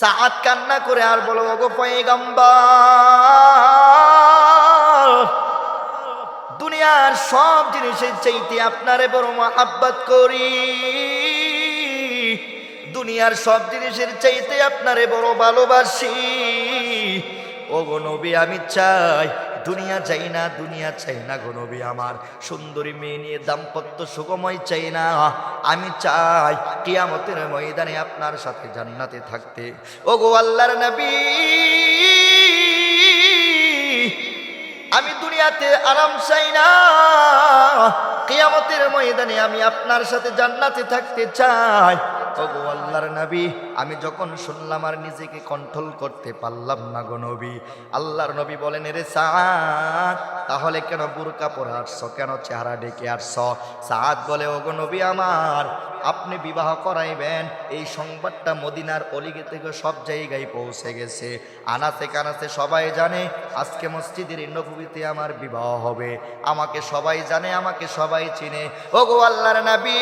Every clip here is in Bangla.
সাহাত কান্না করে আর বলো, ওগো পয়গাম্বার, দুনিয়ার সব জিনিসের চাইতে আপনারে বড় মহাব্বাত করি। দুনিয়ার সব জিনিসের চাইতে আপনারে বড় ভালোবাসি। ওগো নবী, আমি চাই দুনিয়া চাই না, দুনিয়া চাই না গো আমার। সুন্দরী মেয়ে নিয়ে দাম্পত্য সুগময় চাই না। আমি চাই কিয়ামতের ময়দানে আপনার সাথে জান্নাতে থাকতে। ও গো আল্লাহর নবী, আমি দুনিয়াতে আরাম চাই না। কিয়ামতের ময়দানে আমি আপনার সাথে জান্নাতে থাকতে চাই। ওগো আল্লাহর নবী, আমি যখন শুনলাম আর নিজেকে কন্ট্রোল করতে পারলাম না গো নবী, আল্লাহর নবী বলেন রে সাদ, তাহলে কেন বুরকা পরে আসছো? কেন চেহারা ডেকে আসছো? সাদ বলে, ওগো নবী আমার, আপনি বিবাহ করাইবেন, এই সংবাদটা মদিনার অলিগে থেকে সব জায়গায় পৌঁছে গেছে। আনাতে কানাতে সবাই জানে, আজকে মসজিদের নবীতে আমার বিবাহ হবে। আমাকে সবাই জানে, আমাকে সবাই চিনে। ও গো আল্লাহর নবী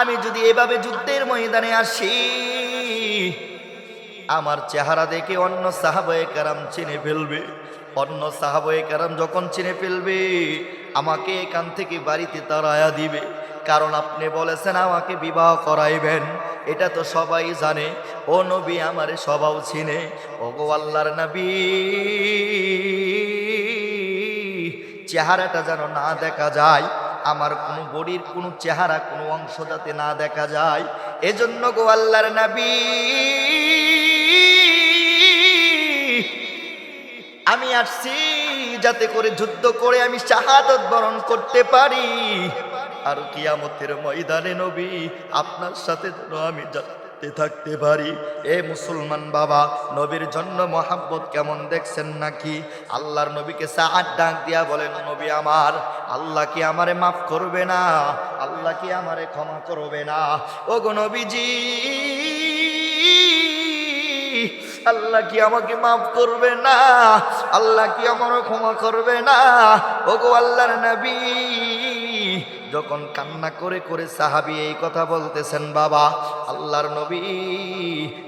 আমি যদি এভাবে যুদ্ধের ময়দানে আসি, আমার চেহারা দেখে অন্য সাহাবয়ে কারাম চিনে ফেলবে। অন্য সাহাবয়ে কারাম যখন চিনে ফেলবে, আমাকে এখান থেকে বাড়িতে তাড়ায়া দিবে। কারণ আপনি বলেছেন আমাকে বিবাহ করাইবেন। এটা তো সবাই জানে। ও নবী আমারে সবাও চিনে। ও গো আল্লাহর নবী, চেহারাটা যেন না দেখা যায় আমার কোনো বডির কোনো চেহারা, কোনো অংশ যাতে না দেখা যায়। এজন্য গো আল্লাহর নবী, আমি আসছি যাতে করে যুদ্ধ করে আমি শাহাদত বরণ করতে পারি। আর কিয়ামতের ময়দানে নবী, আপনার সাথে যেন আমি যাতে থাকতে পারি। এ মুসলমান বাবা, নবীর জন্য মহাব্বত কেমন দেখছেন নাকি? আল্লাহর নবীকে সাহায্য ডাক দিয়া বলেন, নবী আমার, আল্লাহ কি আমারে মাফ করবে না? আল্লাহ কি আমারে ক্ষমা করবে না? ও গো নবীজি, আল্লাহ কি আমাকে মাফ করবে না? আল্লাহ কি আমারও ক্ষমা করবে না? ও গো আল্লাহর নবী যখন কান্না করে করে সাহাবি এই কথা বলতেছেন, বাবা, আল্লাহর নবী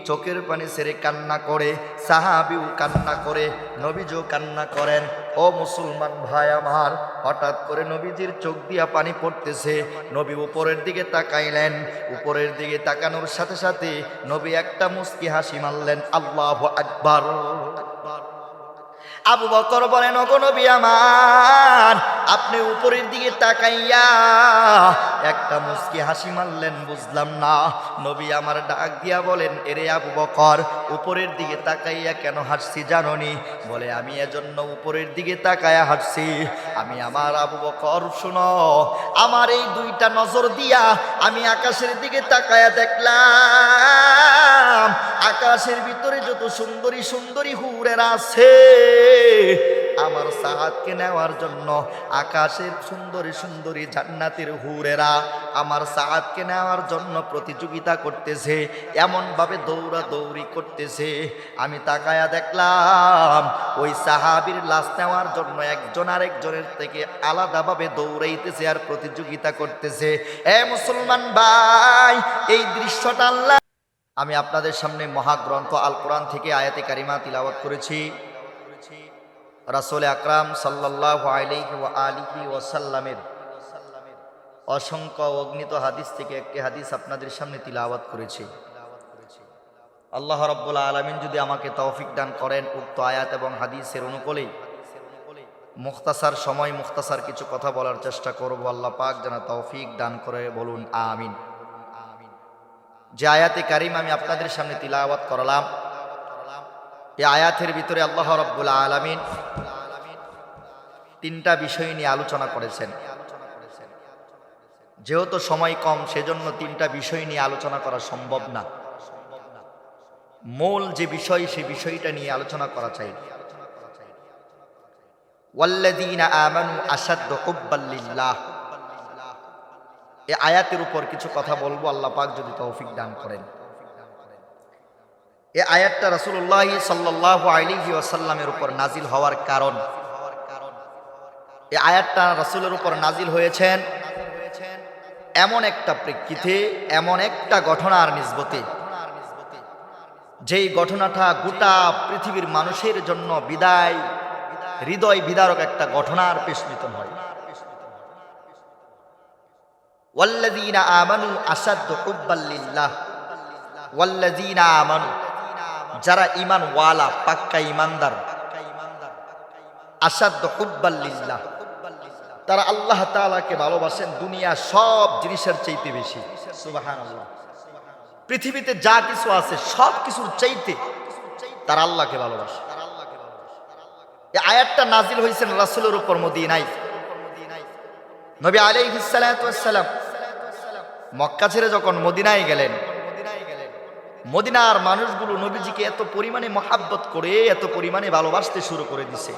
চোখের পানি সেরে কান্না করে, সাহাবিও কান্না করে, নবীজও কান্না করেন। ও মুসলমান ভাই আমার, হঠাৎ করে নবীজির চোখ দিয়া পানি পড়তেছে। নবী উপরের দিকে তাকাইলেন। উপরের দিকে তাকানোর সাথে সাথে নবী একটা মুস্কি হাসি মারলেন, আল্লাহ আকবার। আবু বকর বলেন কোনো আমার আপনি উপরের দিকে তাকাইয়া একটা মুস্কি হাসি মারলেন, বুঝলাম না। নবী আমার ডাক দিয়া বলেন, এরে আবু বকর, উপরের দিকে তাকাইয়া কেন হাসছি জাননি? বলে, আমি এজন্য উপরের দিকে তাকায়া হাসছি আমি আমার আবু বকর, শুনো, আমার এই দুইটা নজর দিয়া আমি আকাশের দিকে তাকায়া দেখলাম। আকাশের ভিতরে যত সুন্দরী সুন্দরী হুরেরা আছে আমার সাহাদকে নেওয়ার জন্য আকাশের সুন্দরী সুন্দরী জান্নাতের হুরেরা আমার সাহাদকে নেওয়ার জন্য প্রতিযোগিতা করতেছে, এমনভাবে দৌড়া দৌড়ি করতেছে। আমি তাকায়া দেখলাম, ওই সাহাবির লাশ নেওয়ার জন্য একজন আরেকজনের থেকে আলাদাভাবে দৌড়াইতেছে আর প্রতিযোগিতা করতেছে। এ মুসলমান ভাই, এই দৃশ্যটা আল্লাহ আমি আপনাদের সামনে মহাগ্রন্থ আল কোরআন থেকে আয়াতে কারিমা তিলাওয়াত করেছি। রাসুল আকরাম সাল্লাহ আলিহি ও আলিহি ওসাল্লামের অসংখ্য অগ্নিত হাদিস থেকে একটি হাদিস আপনাদের সামনে তিলাওয়াত করেছি। আল্লাহ রব্বুল আলমিন যদি আমাকে তৌফিক দান করেন উক্ত আয়াত এবং হাদিসের অনুকূলেই মুখতাসার সময় মুখতাসার কিছু কথা বলার চেষ্টা করব, আল্লাহ পাক যেন তৌফিক দান করে বলুন, আমিন। যে আয়াতে কারিম আমি আপনাদের সামনে তিলাওয়াত করলাম এই আয়াতের ভিতরে আল্লাহ রব্বুল আলমিন তিনটা বিষয় নিয়ে আলোচনা করেছেন। যেহেতু সময় কম, সেজন্য তিনটা বিষয় নিয়ে আলোচনা করা সম্ভব না। মূল যে বিষয়, সে বিষয়টা নিয়ে আলোচনা করা চাই। এই আয়াতের উপর কিছু কথা বলব, আল্লাহ পাক যদি তৌফিক দান করেন। এই আয়াতটা রাসূলুল্লাহ সাল্লাল্লাহু আলাইহি ওয়াসাল্লামের উপর নাজিল হওয়ার কারণ এই আয়াতটা রাসূলের উপর নাজিল হয়েছেন এমন একটা প্রেক্ষিতে এমন একটা ঘটনার নিসবতে যেই ঘটনাটা গোটা পৃথিবীর মানুষের জন্য বিদায় হৃদয় বিদারক একটা ঘটনার পেশমিতন হয় والذين آمنوا أشد حبا لله والذين آمنوا যারা ইমান ওয়ালা, পাক্কা ইমানদার আসাদ্দ তারা আল্লাহ তাআলাকে ভালোবাসেন, দুনিয়া সব জিনিসের চাইতে বেশি। পৃথিবীতে যা কিছু আছে, সব কিছুর চাইতে তারা আল্লাহকে ভালোবাসে। আয়াতটা নাজিল হয়েছেন রাসুলের উপর মদিনায়। নবী আলাইহিস মক্কা ছেড়ে যখন মদিনায় গেলেন মদিনার মানুষগুলো নবীজিকে এত পরিমাণে মহাব্বত করে, এত পরিমাণে ভালোবাসতে শুরু করে দিছে।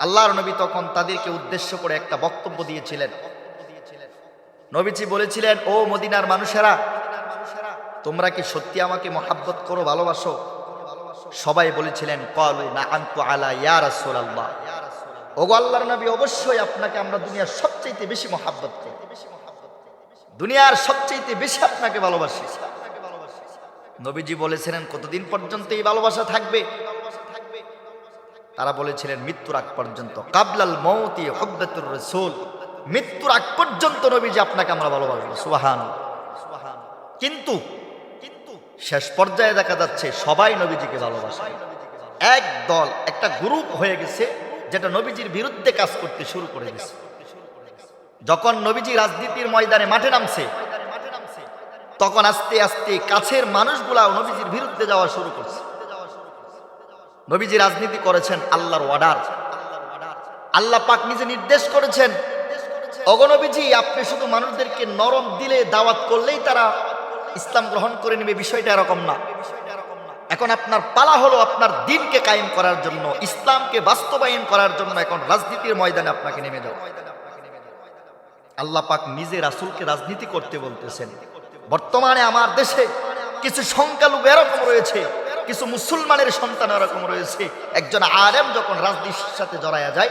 আল্লাহর নবী তখন তাদেরকে উদ্দেশ্য করে একটা বক্তব্য দিয়েছিলেন। নবীজি বলেছিলেন, ও মদিনার মানুষেরা, তোমরা কি সত্যি আমাকে মহাব্বত করো, ভালোবাসো? সবাই বলেছিলেন না আন্তু আলা ইয়া রাসূলুল্লাহ। ওগো আল্লাহর নবী, অবশ্যই আপনাকে আমরা দুনিয়ার সবচেয়ে বেশি মহাব্বত করি। দুনিয়ার সবচেয়ে বেশি আপনাকে ভালোবাসি। নবীজি বলেছিলেন, কতদিন পর্যন্ত এই ভালোবাসা থাকবে? তারা বলেছিলেন, মৃত্যুর আগ পর্যন্ত। কাবলাল মৌতি হব্বাতুর রসুল। মৃত্যুর আগ পর্যন্ত নবীজি আপনাকে আমরা ভালোবাসবো সুবাহান কিন্তু কিন্তু শেষ পর্যায়ে দেখা যাচ্ছে, সবাই নবীজিকে ভালোবাসে। এক দল, একটা গ্রুপ হয়ে গেছে, যেটা নবীজির বিরুদ্ধে কাজ করতে শুরু করে দিয়েছে। যখন নবীজি রাজনীতির ময়দানে মাঠে নামছে তখন আস্তে আস্তে কাছের মানুষগুলা নবীজির বিরুদ্ধে যাওয়া শুরু করছে। নবীজি রাজনীতি করেছেন আল্লাহর অর্ডার আল্লাহ পাক নিজে নির্দেশ করেছেন অগনবীজি আপনি শুধু মানুষদেরকে নরম দিলে দাওয়াত করলেই তারা ইসলাম গ্রহণ করে নেবে, বিষয়টা এরকম না। এখন আপনার পালা হলো আপনার দিনকে কায়েম করার জন্য, ইসলামকে বাস্তবায়ন করার জন্য এখন রাজনীতির ময়দানে আপনাকে নেমে যাও। আল্লাহ পাক নিজে রাসূলকে রাজনীতি করতে বলতেছেন। বর্তমানে আমার দেশে কিছু সংখ্যালঘু এরকম রয়েছে, কিছু মুসলমানের সন্তান এরকম রয়েছে। একজন আলেম যখন রাজনীতির সাথে জড়ায়া যায়,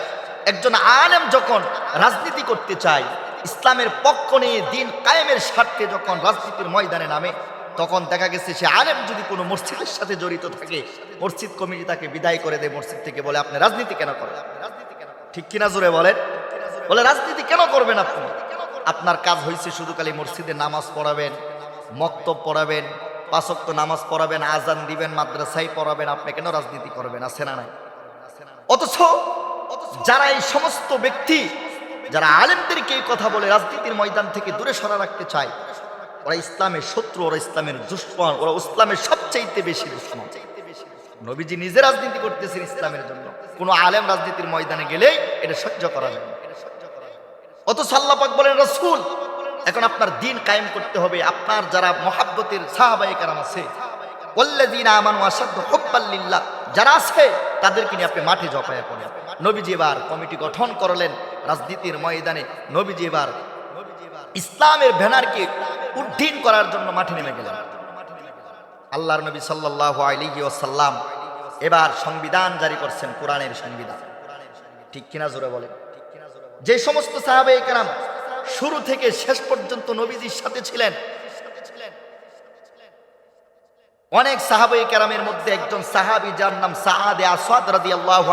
একজন আলেম যখন রাজনীতি করতে চায়, ইসলামের পক্ষ নিয়ে দিন কায়েমের স্বার্থে যখন রাজনীতির ময়দানে নামে, তখন দেখা গেছে সে আলেম যদি কোনো মসজিদের সাথে জড়িত থাকে, মসজিদ কমিটি তাকে বিদায় করে দেয়, মসজিদ থেকে বলে, আপনি রাজনীতি কেন করেন? ঠিক কিনা জোরে বলেন? বলে, রাজনীতি কেন করবেন আপনি? আপনার কাজ হয়েছে শুধু খালি মসজিদে নামাজ পড়াবেন, মক্তব পড়াবেন পাঁচক্ত নামাজ পড়াবেন, আজান দিবেন, মাদ্রাসায় পড়াবেন, আপনি কেন রাজনীতি করবেন, আছে না নাই? অথচ যারা এই সমস্ত ব্যক্তি, যারা আলেমদেরকে এই কথা বলে রাজনীতির ময়দান থেকে দূরে সরা রাখতে চায়, ওরা ইসলামের শত্রু, ওরা ইসলামের দুশ্মন, ওরা ইসলামের সবচাইতে বেশি দুশ্মন। নবীজি নিজে রাজনীতি করতেছেন ইসলামের জন্য। কোনো আলেম রাজনীতির ময়দানে গেলেই এটা সহ্য করা যায় না। অথচ আল্লাহ পাক বলেন, রসুল, এখন আপনার দিন কায়েম করতে হবে। আপনার যারা মহাব্বতের সাহাবাই কারাম আছে যারা আছে, তাদেরকে নিয়ে আপনি মাঠে জপায়া করেন। নবীজি এবার কমিটি গঠন করলেন রাজনীতির ময়দানে। নবীজি এবার ইসলামের ব্যানারকে উড্ডীন করার জন্য মাঠে নেমে গেলেন। আল্লাহর নবী সাল্লাহ আলিহি ওসাল্লাম এবার সংবিধান জারি করছেন, কোরআনের সংবিধান। ঠিক কিনা জোরে বলেন? যে সমস্ত সাহাবে কেরাম শুরু থেকে শেষ পর্যন্ত নবীজির সাথে ছিলেন, অনেক সাহাবাই কেরামের মধ্যে একজন সাহাবি যার নাম সাহাদে আসাদ রাদি আল্লাহ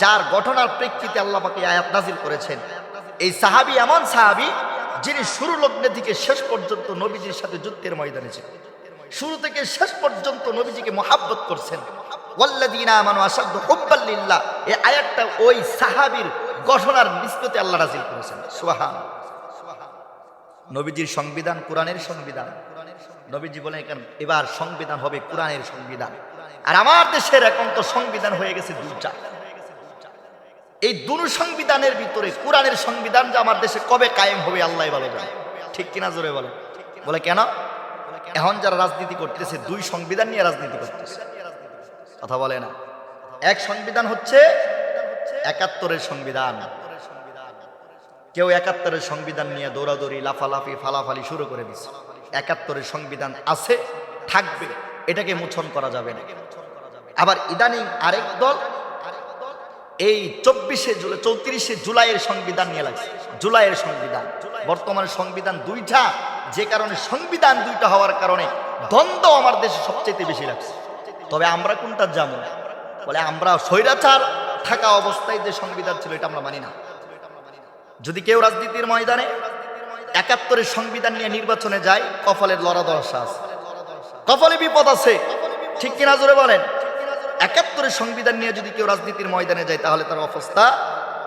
যার ঘটনার প্রেক্ষিতে আল্লাহকে আয়াত নাজিল করেছেন। এই সাহাবি এমন সাহাবি যিনি শুরু লগ্নে থেকে শেষ পর্যন্ত নবীজির সাথে যুদ্ধের ময়দানে ছিলেন। শুরু থেকে শেষ পর্যন্ত নবীজিকে মহাব্বত করছেন। ওয়াল্লাদিনা আমানু আসাদ্দু হুব্বাল্লিল্লাহ এই আয়াতটা ওই সাহাবীর ঘটনার নিষ্পত্তি আল্লাহ রাজিল করেছেন। সুবহান। নবীজির সংবিধান কোরআনের সংবিধান। নবীজি এখান, এবার সংবিধান হবে কোরআনের সংবিধান। আর আমার দেশের এখন তো সংবিধান হয়ে গেছে দুইটা। এই দুটো সংবিধানের ভিতরে কোরআনের সংবিধান যে আমার দেশে কবে কায়েম হবে আল্লাহ জানে ঠিক কিনা জোরে বলে বলে কেন? এখন যারা রাজনীতি করতেছে, দুই সংবিধান নিয়ে রাজনীতি করতেছে। কথা বলে না। এক সংবিধান হচ্ছে একাত্তরের সংবিধান। কেউ একাত্তরের সংবিধান নিয়ে দৌড়াদৌড়ি, লাফালাফি, ফালাফালি শুরু করে দিচ্ছে একাত্তরের সংবিধান আছে, থাকবে। এটাকে মোছন করা যাবে না। আবার ইদানিং আরেক দল এই চব্বিশে জুলাই, চৌত্রিশে জুলাইয়ের সংবিধান নিয়ে লাগছে। জুলাইয়ের সংবিধান। বর্তমানে সংবিধান দুইটা, যে কারণে সংবিধান দুইটা হওয়ার কারণে দ্বন্দ্ব আমার দেশে সবচেয়ে বেশি লাগছে। তবে আমরা কোনটা জানো বলে আমরা স্বৈরাচার থাকা অবস্থায় যে সংবিধান ছিল, এটা আমরা মানি না। যদি কেউ রাজনীতির ময়দানে একাত্তরের সংবিধান নিয়ে নির্বাচনে যায় কপালের লড়া দশা আছে। কপালে বিপদ আছে। ঠিক কিনা জোরে বলেন? একাত্তরের সংবিধান নিয়ে যদি কেউ রাজনীতির ময়দানে যায়, তাহলে তার অবস্থা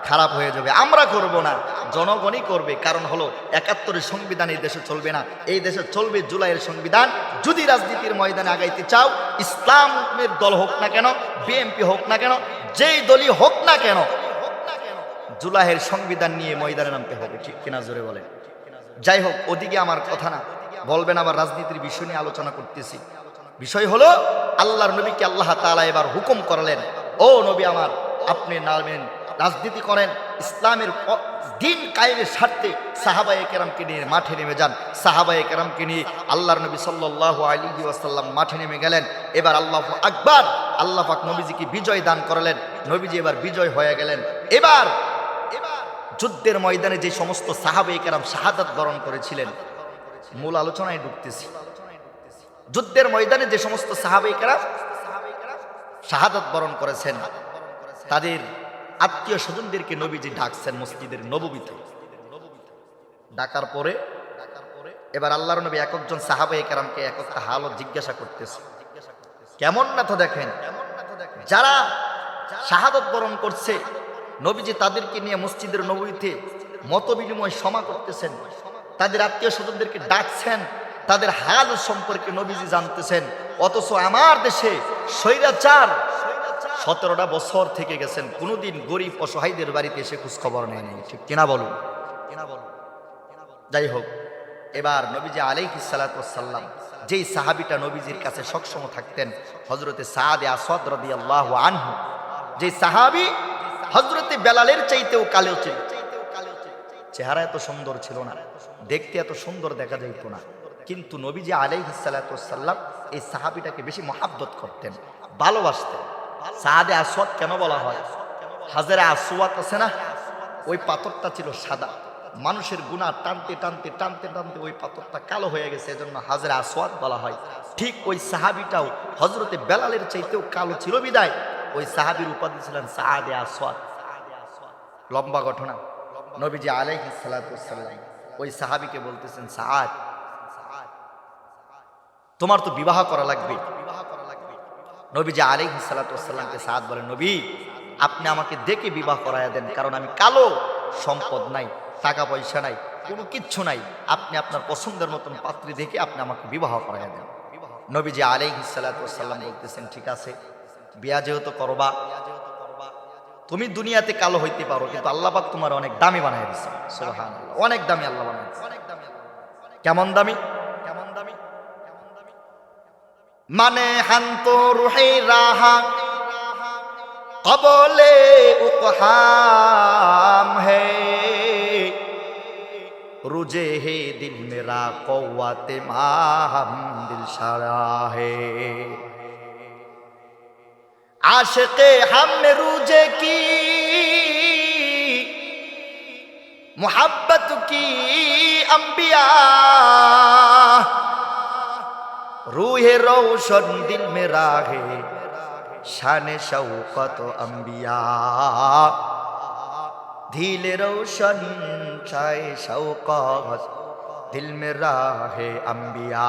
খারাপ হয়ে যাবে। আমরা করব না, জনগণই করবে। কারণ হলো, একাত্তরের সংবিধান এই দেশে চলবে না। এই দেশে চলবে জুলাইয়ের সংবিধান। যদি রাজনীতির ময়দানে আগাইতে চাও, ইসলামের দল হোক না কেন, বিএনপি হোক না কেন যেই দলই হোক না কেন, জুলাহের সংবিধান নিয়ে ময়দানে নামতে হবে, ঠিক কিনা জোরে বলে যাই হোক, ওদিকে আমার কথা না, বলবেন আবার রাজনীতির বিষয় নিয়ে আলোচনা করতেছি। বিষয় হলো, আল্লাহর নবীকে আল্লাহ তালা এবার হুকুম করলেন, ও নবী আমার, আপনি নামেন, রাজনীতি করেন ইসলামের দিন কায়েমের স্বার্থে সাহাবায়ে কেরামকে নিয়ে মাঠে নেমে যান। সাহাবায়ে কেরামকে নিয়ে আল্লাহর নবী সাল্লাল্লাহু আলাইহি ওয়াসাল্লাম মাঠে নেমে গেলেন। এবার আল্লাহ আকবার, আল্লাহ পাক নবীজিকে বিজয় দান করলেন। নবীজি এবার বিজয় হয়ে গেলেন। এবার এবার যুদ্ধের ময়দানে যে সমস্ত সাহাবায়ে কেরাম শাহাদাত বরণ করেছিলেন, মূল আলোচনায় ঢুকতেছি। যুদ্ধের ময়দানে যে সমস্ত সাহাবিকেরা শাহাদত বরণ করেছেন, তাদের আত্মীয় স্বজনদেরকে নবীজি ডাকছেন মসজিদের নববীতে ডাকার পরে এবার আল্লাহর নবী এক একজন সাহাবাই কেরামকে এক একটা হালত জিজ্ঞাসা করতেছে। কেমন না তো দেখেন? যারা শাহাদত বরণ করছে, নবীজি তাদেরকে নিয়ে মসজিদের নবীতে মত বিনিময় সমা করতেছেন। তাদের আত্মীয় স্বজনদেরকে ডাকছেন, তাদের হাল সম্পর্কে নবীজি জানতেছেন। অথচ আমার দেশে স্বৈরাচার সতেরোটা বছর থেকে গেছেন, কোনোদিন গরিব অসহায়দের বাড়িতে এসে খোঁজ খবর নেয় ঠিক কিনা বলুন? কিনা বলুন? যাই হোক, এবার নবীজি আলাইহি সালাতাম যেই সাহাবিটা নবীজির কাছে সবসময় থাকতেন হজরতে সাদে আসাদ রদি আল্লাহ আনহু। যেই সাহাবি হজরতে বেলালের চাইতেও কালেও ছিল। চেহারা এত সুন্দর ছিল না, দেখতে এত সুন্দর দেখা যাইত না। কিন্তু নবীজি আলাইহি সালাতাম এই সাহাবিটাকে বেশি মহাব্বত করতেন, ভালোবাসতেন। সাদে আসওয়াদ কেন বলা হয়? হাজারে আসওয়াত আছে না? ওই পাথরটা ছিল সাদা। মানুষের গুণা টানতে টানতে টানতে টানতে ওই পাথরটা কালো হয়ে গেছে, এজন্য হাজারে আসওয়াদ বলা হয়। ঠিক ওই সাহাবিটাও হজরতে বেলালের চাইতেও কালো ছিল বিদায়। ওই সাহাবির উপাধি ছিলেন সাহাদে আসওয়াদ। লম্বা ঘটনা। নবীজি আলাইহি সালাতাম ওই সাহাবিকে বলতেছেন, সাদ, তোমার তো বিবাহ করা লাগবে। নবীজি আলাইহি সালাতামকে সাদ বলেন নবী, আপনি আমাকে দেখে বিবাহ করাইয়া দেন, কারণ আমি কালো, সম্পদ নাই, টাকা পয়সা নাই, কোনো কিচ্ছু নাই। আপনি আপনার পছন্দের মতন পাত্রী দেখে আপনি আমাকে বিবাহ করাইয়া দেন। নবীজি আলাইহি সালাতাম বলতেছেন, ঠিক আছে, বিয়া যেহেতু করবা, তুমি দুনিয়াতে কালো হইতে পারো, কিন্তু আল্লাহ পাক তোমার অনেক দামি বানাই দিচ্ছে অনেক দামি আল্লাহ বানাই কেমন দামি? মানে হান্ত রুহে রাহা, কবলে উপহাম হে। রুজে হে দিন মেরা কৌয়াতে মাহাম দিল সারা হে। আশকে হাম রুজে কি, মোহাব্বত কি অম্বিয়া রুহে রৌশন দিল মে রাহে শানে শৌকত অম্বিয়া ধীল রৌশন ছায় সৌ কত দিল মে রাহে অম্বিয়া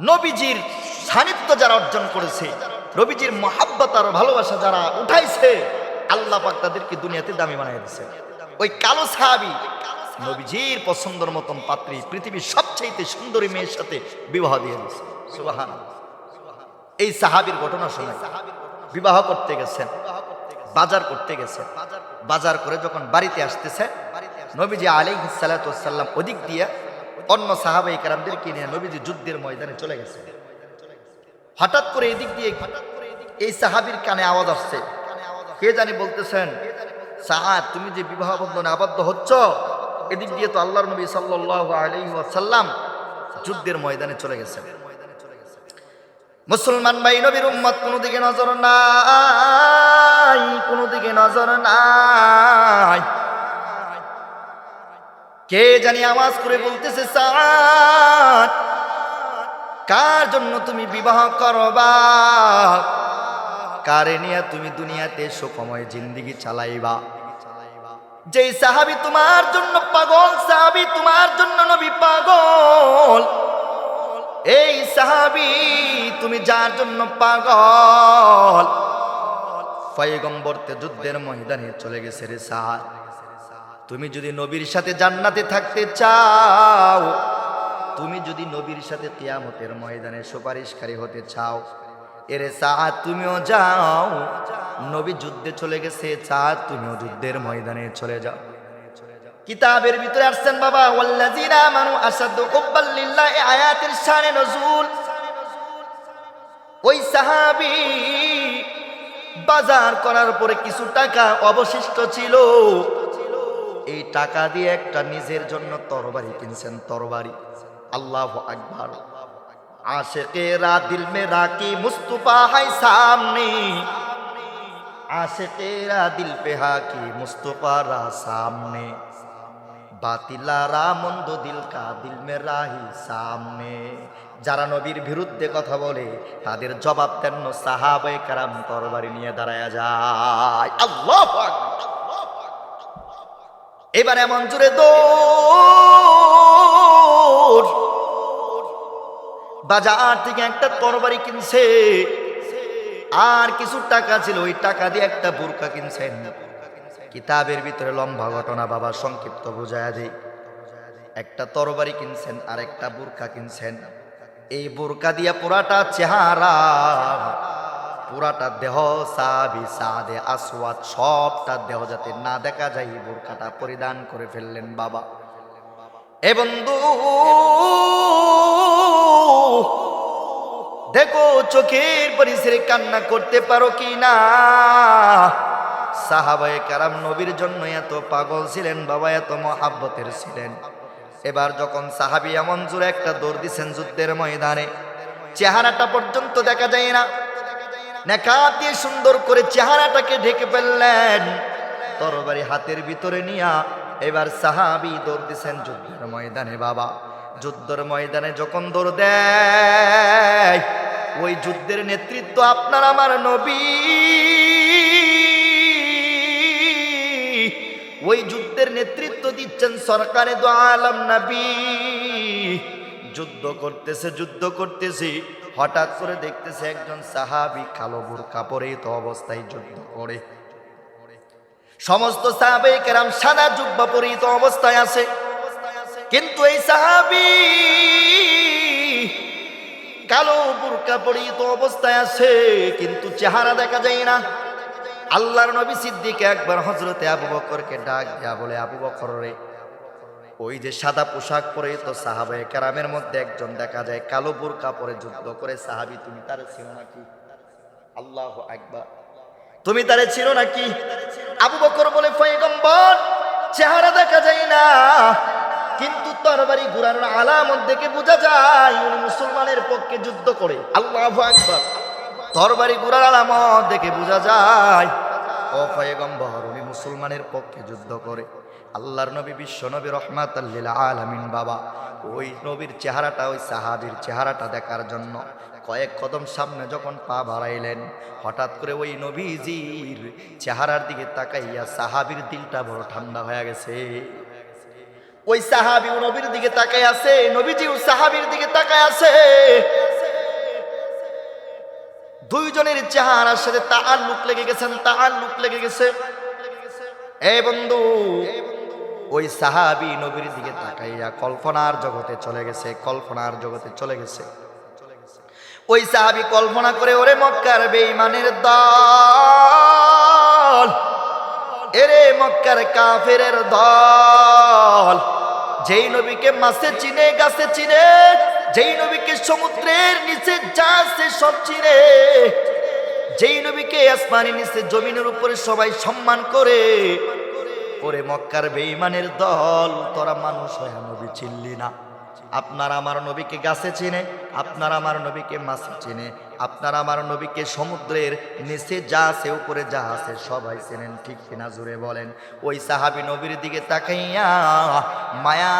নবীজির সান্নিধ্য যারা অর্জন করেছে রবিজির মহাব্বত আর ভালোবাসা যারা উঠাইছে, আল্লাহ পাক তাদেরকে দুনিয়াতে দামি বানাই দিছে ওই কালো সাহাবি নবীজির পছন্দের মতন পাত্রী পৃথিবীর সবচাইতে সুন্দরী মেয়ের সাথে বিবাহ দিয়ে দিয়েছে। সুবাহান এই সাহাবির ঘটনা শোনায় বিবাহ করতে গেছেন, বাজার করতে গেছেন। বাজার করে যখন বাড়িতে আসতেছে, নবীজি আলাইহিস সালাম ওদিক দিয়ে অন্য সাহাবাই কারামদেরকে নিয়ে নবীজি যুদ্ধের ময়দানে চলে গেছে। হঠাৎ করে এদিক দিয়ে এই সাহাবির কানে আওয়াজ আসছে। কে জানি বলতেছেন সাহাদ তুমি যে বিবাহ বন্ধনে আবদ্ধ হচ্ছ এদিক দিয়ে তো আল্লাহর নবী সাল্লাহ আলাইহি ওয়াসাল্লাম যুদ্ধের ময়দানে চলে গেছেন। মুসলমান ভাই, নবীর উম্মত কোনো দিকে নজর নাই, কোনো দিকে নজর নাই। কে জানি আওয়াজ করে বলতেছে কার জন্য তুমি বিবাহ করবা? কারে নিয়ে তুমি দুনিয়াতে সুখময় জিন্দিগি চালাইবা? যেই সাহাবি তোমার জন্য পাগল, সাহাবি তোমার জন্য নবী পাগল। এই সাহাবি তুমি যার জন্য পাগল? পয়গম্বরতে যুদ্ধের ময়দানে চলে গেছে রে সাহার তুমি যদি নবীর সাথে জান্নাতে থাকতে চাও, তুমি যদি নবীর সাথে কিয়ামতের ময়দানে সুপারিশকারী হতে চাও এরে সাহাদ তুমিও যাও। নবী যুদ্ধে চলে গেছে চাঁদ তুমিও যুদ্ধের ময়দানে চলে যাও। কিতাবের ভিতরে আসছেন বাবা, ওয়াল্লাযিনা আমানু আসাদু হুব্বাল লিল্লাহি আয়াতের শানে নজুল। ওই সাহাবী বাজার করার পরে কিছু টাকা অবশিষ্ট ছিল। এই টাকা দিয়ে একটা নিজের জন্য তরবারি কিনছেন, তরবারি। আল্লাহ আকবার। আশেকেরা দিল মে রাখি মুস্তফা হাই সামনে। আশেকেরা দিল পে হাকি মুস্তফারা সামনে। বাতিলারা মন্দ দিল কা দিল মে রাহি সামনে। যারা নবীর বিরুদ্ধে কথা বলে, তাদের জবাব দেন সাহাবে কারাম তরবারি নিয়ে দাঁড়ায় যায়। আল্লাহ এবার এমন জোরে দৌড়। বাজার থেকে একটা তরবারি কিনছে। আর কিছু টাকা ছিল, ওই টাকা দিয়ে একটা বোরকা কিনছেন কিতাবের ভিতরে লম্বা ঘটনা বাবা সংক্ষিপ্ত বোঝায় দেই। একটা তরবারি কিনছেন আর একটা বোরকা কিনছেন। এই বোরকা দিয়া পুরাটা চেহারা, পুরাটা দেহ সাবি সাদে আসওয়াদ, সবটা দেহ যাতে না দেখা যায় বোরকাটা পরিধান করে ফেললেন বাবা। এ বন্ধু দেখো চোখের পরিসরে কান্না করতে পারো কি না? সাহাবায়ে কারাম নবীর জন্য এত পাগল ছিলেন, বাবা এত মহাব্বতের ছিলেন। এবার যখন সাহাবি এমন একটা দৌড় দিছেন যুদ্ধের ময়দানে, চেহারাটা পর্যন্ত দেখা যায় না। নেকাব দিয়ে সুন্দর করে চেহারাটাকে ঢেকে ফেললেন, তরবারি হাতের ভিতরে নিয়া এবার সাহাবি দৌড় দিছেন যুদ্ধের ময়দানে, বাবা। যুদ্ধের ময়দানে যখন দৌড় দেয়, ওই যুদ্ধের নেতৃত্ব আপনার আমার নবী। ওই যুদ্ধের নেতৃত্ব দিচ্ছেন সরকারে দো আলম নবী। যুদ্ধ করতেছে যুদ্ধ করতেছে। হঠাৎ করে দেখতেছে একজন সাহাবি কালো বুরকা পরে তো অবস্থায় যুদ্ধ করে। সমস্ত সাহাবে কেরাম সাদা জুব্বা পরিহিত অবস্থায় আছে। কিন্তু এই সাহাবি কালো বুরকা পরিহিত অবস্থায় আছে, কিন্তু চেহারা দেখা যায় না। আল্লাহর নবী সিদ্দিক একবার হজরতে আবু বকরকে ডাক দেয়া বলে, আবু বকর রে, ওই যে সাদা পোশাক পরে তো সাহাবে কেরামের মধ্যে একজন দেখা যায়, কালো বুরকা পরে যুদ্ধ করে, সাহাবি, তুমি তার ছিল নাকি? আল্লাহ একবার তুমি তারে ছিল নাকি? আবু বকর বলে, পয়গম্বর, চেহারা দেখা যায় না তরবারি ঘুরানোর আলামত দেখে বোঝা যায় উনি মুসলমানের পক্ষে যুদ্ধ করে। আল্লাহ আকবার। তরবারি ঘুরার আলামত দেখে বোঝা যায়, ও উনি মুসলমানের পক্ষে যুদ্ধ করে। আল্লাহর নবী বিশ্ব নবী রহমাত আলামিন বাবা। ওই নবীর চেহারাটা, ওই সাহাবির চেহারাটা দেখার জন্য কয়েক কদম সামনে যখন পা বাড়াইলেন, হঠাৎ করে ওই নবীজির চেহারার দিকে তাকাইয়া সাহাবির দিলটা বড় ঠান্ডা হয়ে গেছে। ওই সাহাবি ও নবীর দিকে তাকায় আছে নবীজি ও সাহাবির দিকে তাকায় আছে। দুইজনের চেহারার সাথে তাহার লুক লেগে গেছেন তাহার লুক লেগে গেছে। এই বন্ধু, ওই সাহাবি নবীর দিকে তাকাইয়া কল্পনার জগতে চলে গেছে, কল্পনার জগতে চলে গেছে। ওই সাহাবি কল্পনা করে, ওরে মক্কার বেঈমানের দল এরে মক্কার কাফের দল, যেই নবীকে মাসে চিনে, গাছে চিনে, যেই নবীকে সমুদ্রের নিচে যা আছে সব চিনে, যেই নবীকে আসমানের নিচে জমিনের উপরে সবাই সম্মান করে, ওরে মক্কার বেইমানের দল, তোরা মানুষ হয় নবী চিনলি না। আপনার আমার নবীকে গাছে চিনে, আপনার আমার নবীকে মাছে চিনে, আপনার আমার নবীকে সমুদ্রের নিচে যা আছে, উপরে যা আছে, সবাই চেনেন, ঠিক কিনা জুড়ে বলেন। ওই সাহাবি নবীর দিকে তাকাইয়া মায়া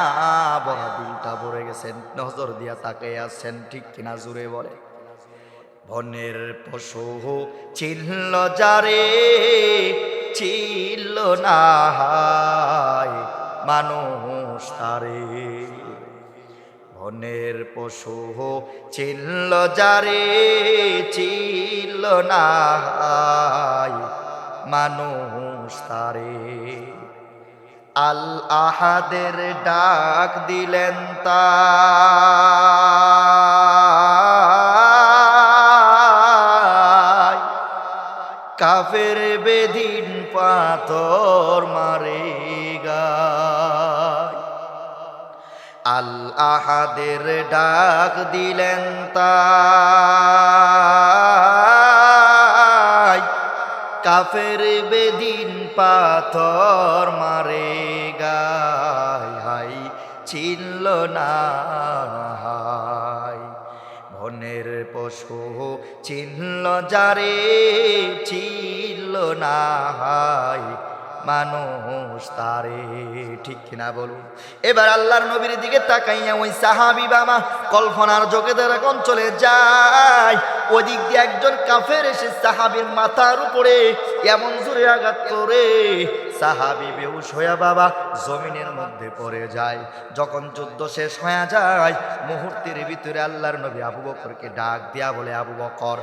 বড় দিলটা ভরে গেছেন, নজর দিয়া তাকাই আছেন, ঠিক কিনা জুড়ে বলেন। বনের পশু চিহ্ন যারে চিল্ল না মানুষ তারে। বনের পশু চিল্ল যারে চিল্ল না হায় মানুষ তারে। আল আহাদের ডাক দিলেন তাই। কাফের বেদিন পাথর মারে আহাদের ডাক দিলেন তাই কাফের বেদিন পাথর মারে গায়, হাই চিনল না বনের পশু চিনল যারে চিনল না, হাই। মানুষ তারে, ঠিক কিনা বলুন? এবার আল্লাহর নবীর দিকে তাকাইয়া ওই সাহাবি বাবা কল্পনার যোগে তারা কোন চলে যায়, ওদিক দিয়ে একজন কাফের এসে সাহাবির মাথার উপরে এমন জোরে আঘাত করে, সাহাবি বেউস হইয়া বাবা জমিনের মধ্যে পড়ে যায়। যখন যুদ্ধ শেষ হয়ে যায়, মুহূর্তের ভিতরে আল্লাহর নবী আবু বকরকে ডাক দিয়া বলে, আবু বকর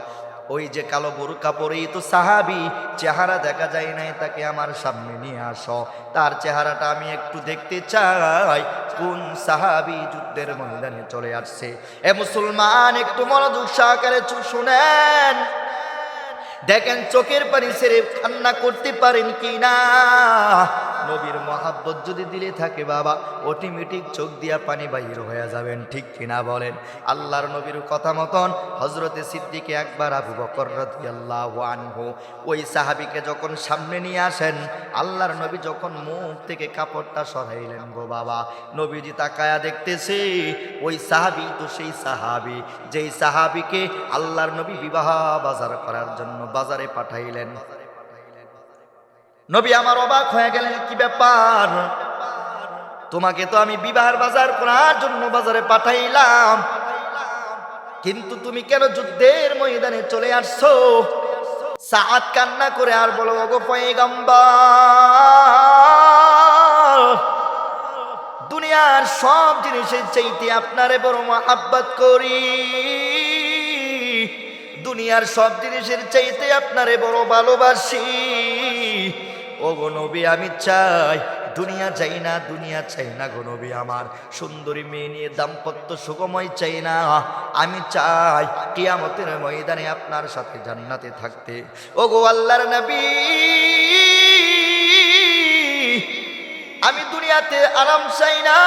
ওই যে কালো বোরকা পরেই তো সাহাবি, চেহারা দেখা যায় নাই, তাকে আমার সামনে নিয়ে আসো। তার চেহারাটা আমি একটু দেখতে চাই, কোন সাহাবি যুদ্ধের ময়দানে চলে আসছে। এ মুসলমান, একটু মনোযোগ সহকারে শুনেন। দেখেন চোখের পানি সেরে কান্না করতে পারেন কি না? নবীর মহাব্বত যদি দিলে থাকে বাবা, অটোমেটিক চোখ দিয়া পানি বাহির হয়ে যাবেন, ঠিক কিনা বলেন? আল্লাহর নবীর কথা মতন হজরতে সিদ্দিকে একবার আবু বকর ওই সাহাবিকে যখন সামনে নিয়ে আসেন, আল্লাহর নবী যখন মুখ থেকে কাপড়টা সরাইলেন গো বাবা, নবীজি তাকায়া দেখতেছে, ওই সাহাবি তো সেই সাহাবি, যেই সাহাবিকে আল্লাহর নবী বিবাহ বাজার করার জন্য বাজারে পাঠাইলেন। নবী আমার অবাক হয়ে গেলেন, কি ব্যাপার? তোমাকে তো আমি বিবাহের বাজার করার জন্য বাজারে পাঠাইলাম। কিন্তু তুমি কেন যুদ্ধের ময়দানে চলে আসছো? সাত কান্না করে আর বলো, ওগো পয়গাম্বার, দুনিয়ার সব জিনিসের চাইতে আপনারে বড় মহাব্বত করি। দুনিয়ার সব জিনিসের চাইতে আপনারে বড় ভালোবাসি। ও নবী, আমি চাই দুনিয়া চাই না, দুনিয়া চাই না গো নবী আমার। সুন্দরী মেয়ে নিয়ে দাম্পত্য সুগময় চাই না। আমি চাই কিয়ামতের ময়দানে আপনার সাথে জান্নাতে থাকতে। ও গো আল্লাহর নবী, আমি দুনিয়াতে আরাম চাই না।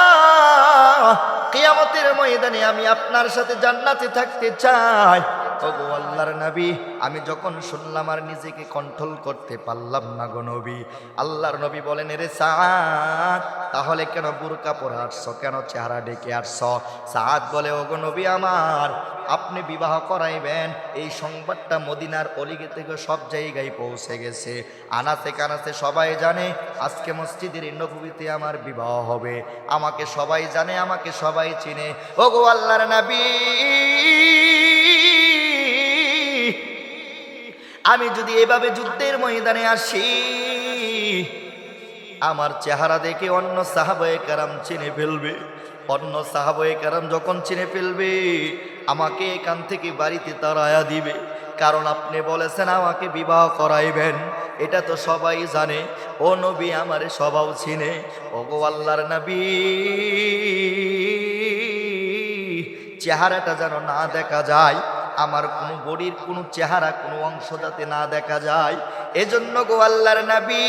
কেয়ামতের ময়দানে আমি আপনার সাথে জান্নাতে থাকতে চাই। ওগো আল্লাহর নবী, আমি যখন শুনলাম আর নিজেকে কন্ট্রোল করতে পারলাম না গো নবী, আল্লাহর নবী বলেন রে সাদ, তাহলে কেন বুরকা পরে আসছ? কেন চেহারা ডেকে আসছ? সাদ বলে, ওগো নবী আমার, আপনি বিবাহ করাইবেন, এই সংবাদটা মদিনার অলিগে থেকে সব জায়গায় পৌঁছে গেছে। আনাতে কানাতে সবাই জানে, আজকে মসজিদের নবীতে আমার বিবাহ হবে। আমাকে সবাই জানে, আমাকে সবাই চিনে। ওগো আল্লাহর নবী আমি যদি এভাবে যুদ্ধের ময়দানে আসি, আমার চেহারা দেখে অন্য সাহাবায়ে কারাম চিনে ফেলবে। অন্য সাহাবায়ে কারাম যখন চিনে ফেলবে, আমাকে এখান থেকে বাড়িতে তারায়া দিবে। কারণ আপনি বলেছেন, আমাকে বিবাহ করাইবেন। এটা তো সবাই জানে। ও নবী আমারে সবাও চিনে। ও গো আল্লাহর নবী, চেহারাটা যেন না দেখা যায় আমার কোনো বডির কোনো চেহারা, কোনো অংশ যাতে না দেখা যায়। এজন্য গো আল্লাহর নবী,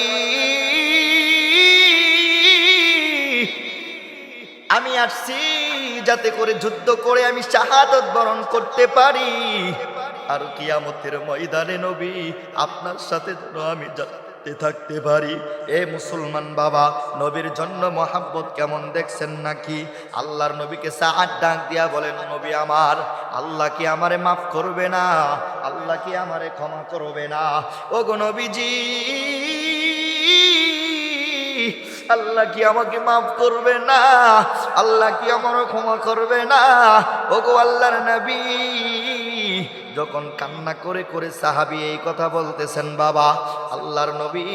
আমি আসছি যাতে করে যুদ্ধ করে আমি শাহাদত বরণ করতে পারি। আর কিয়ামতের ময়দানে নবী, আপনার সাথে যেন আমি করতে থাকতে পারি। এ মুসলমান বাবা, নবীর জন্য মহাব্বত কেমন দেখছেন নাকি? আল্লাহর নবীকে সাহার ডাক দিয়া বলেন, নবী আমার, আল্লাহ কি আমারে মাফ করবে না? আল্লাহ কি আমারে ক্ষমা করবে না? ও গো নবীজি, আল্লাহ কি আমাকে মাফ করবে না? আল্লাহ কি আমারও ক্ষমা করবে না? ও গো আল্লাহর নবী যখন কান্না করে করে সাহাবি এই কথা বলতেছেন, বাবা, আল্লাহর নবী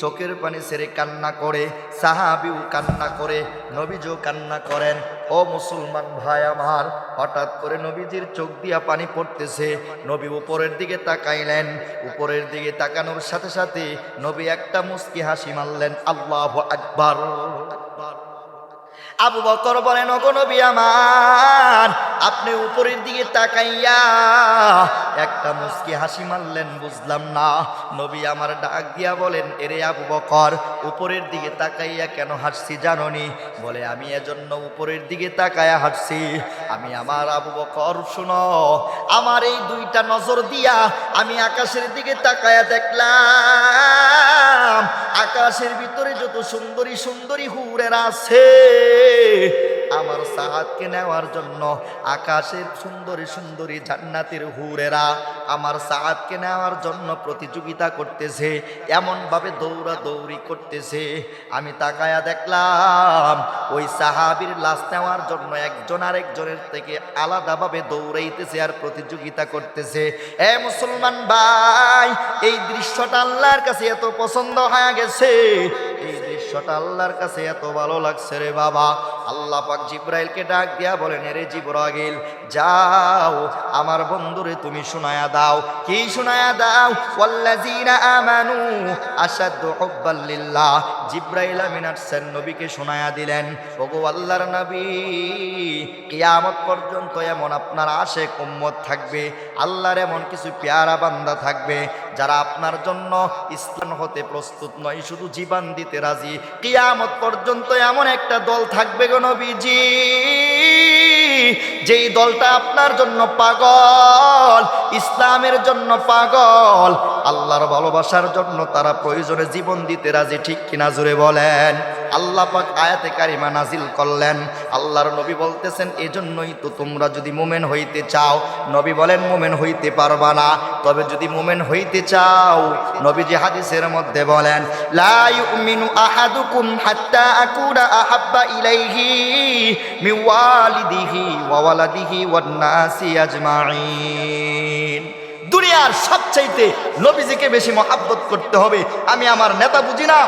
চোখের পানি ছেড়ে কান্না করে, সাহাবিও কান্না করে, নবীজও কান্না করেন। ও মুসলমান ভাই আমার, হঠাৎ করে নবীজির চোখ দিয়া পানি পড়তেছে। নবী উপরের দিকে তাকাইলেন। উপরের দিকে তাকানোর সাথে সাথে নবী একটা মুস্কি হাসি মারলেন, আল্লাহ আকবার। আবু বকর বলেন অগনবী আমার আপনি উপরের দিকে তাকাইয়া একটা মুস্কি হাসি মারলেন, বুঝলাম না। নবী আমার ডাক দিয়া বলেন, এরে আবু বকর, উপরের দিকে তাকাইয়া কেন হাসছি জাননি? বলে, আমি এজন্য উপরের দিকে তাকায়া হাসছি। আমি আমার আবু বকর, শুনো, আমার এই দুইটা নজর দিয়া আমি আকাশের দিকে তাকায়া দেখলাম। আকাশের ভিতরে যত সুন্দরী সুন্দরী হুরেরা আছে আমার সাহাদকে নেওয়ার জন্য আকাশের সুন্দরী সুন্দরী জান্নাতের হুরেরা আমার সাহাদকে নেওয়ার জন্য প্রতিযোগিতা করতেছে, এমনভাবে দৌড়া দৌড়ি করতেছে। আমি তাকায়া দেখলাম, ওই সাহাবির লাশ নেওয়ার জন্য একজন আরেকজনের থেকে আলাদাভাবে দৌড়াইতেছে আর প্রতিযোগিতা করতেছে। এ মুসলমান ভাই, এই দৃশ্যটা আল্লাহর কাছে এত পছন্দ হয়ে গেছে। এই দৃশ্যটা আল্লাহর কাছে এত ভালো লাগছে রে বাবা। আল্লাহ পাক জিব্রাইলকে ডাক দিয়া বলেন রে জিব্রাইল, যাও, আমার বন্ধুরে তুমি শোনায়া দাও। কি শোনায়া দাও? ওয়াল্লাযিনা আমানু আশাদ্দু হুব্বাল লিল্লাহ। জিব্রাইল আমিন আসছেন, নবীকে শোনায়া দিলেন। ওগো আল্লাহর নবী, কিয়ামত পর্যন্ত এমন আপনার আশেক উম্মত থাকবে, আল্লাহর এমন কিছু পেয়ারা বান্দা থাকবে, যারা আপনার জন্য ইসলাম হতে প্রস্তুত নয়, শুধু জীবন দিতে রাজি। কিয়ামত পর্যন্ত এমন একটা দল থাকবে গো নবীজি যেই দলটা আপনার জন্য পাগল ইসলামের জন্য পাগল আল্লাহর ভালোবাসার জন্য তারা প্রয়োজনে জীবন দিতে রাজি, ঠিক কিনা জুড়ে বলেন? আল্লাহ পাক আয়াতে কারিমা নাজিল করলেন। আল্লাহর নবী বলতেছেন, এজন্যই তো তোমরা যদি মোমেন হইতে চাও নবী বলেন, মোমেন হইতে পারবা না। তবে যদি মোমেন হইতে চাও নবীজি হাদিসের মধ্যে বলেন, লা হাত্তা ইলাইহি দুনিয়ার সবচাইতে নবীজিকে বেশি মহাব্বত করতে হবে। আমি আমার নেতা বুঝি না,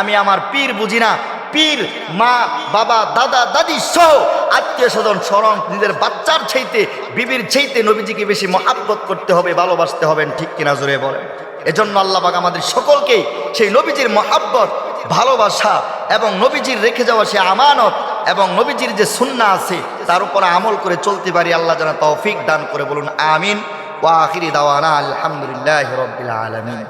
আমি আমার পীর বুঝি না। পীর, মা, বাবা, দাদা, দাদি সহ আত্মীয় স্বজন স্মরণ নিজের বাচ্চার চাইতে, বিবির চাইতে নবীজিকে বেশি মহাব্বত করতে হবে, ভালোবাসতে হবেন ঠিক কিনা জোরে বলেন। এজন্য আল্লাহবাক আমাদের সকলকে সেই নবীজির মহাব্বত, ভালোবাসা এবং নবীজির রেখে যাওয়া সে আমানত এবং নবীজির যে সুন্না আছে, তার উপর আমল করে চলতে পারি আল্লাহ যেন তৌফিক দান করে বলুন, আমিন। ওয়া আখিরি দাওয়ানা আলহামদুলিল্লাহ রব্বিল আলামিন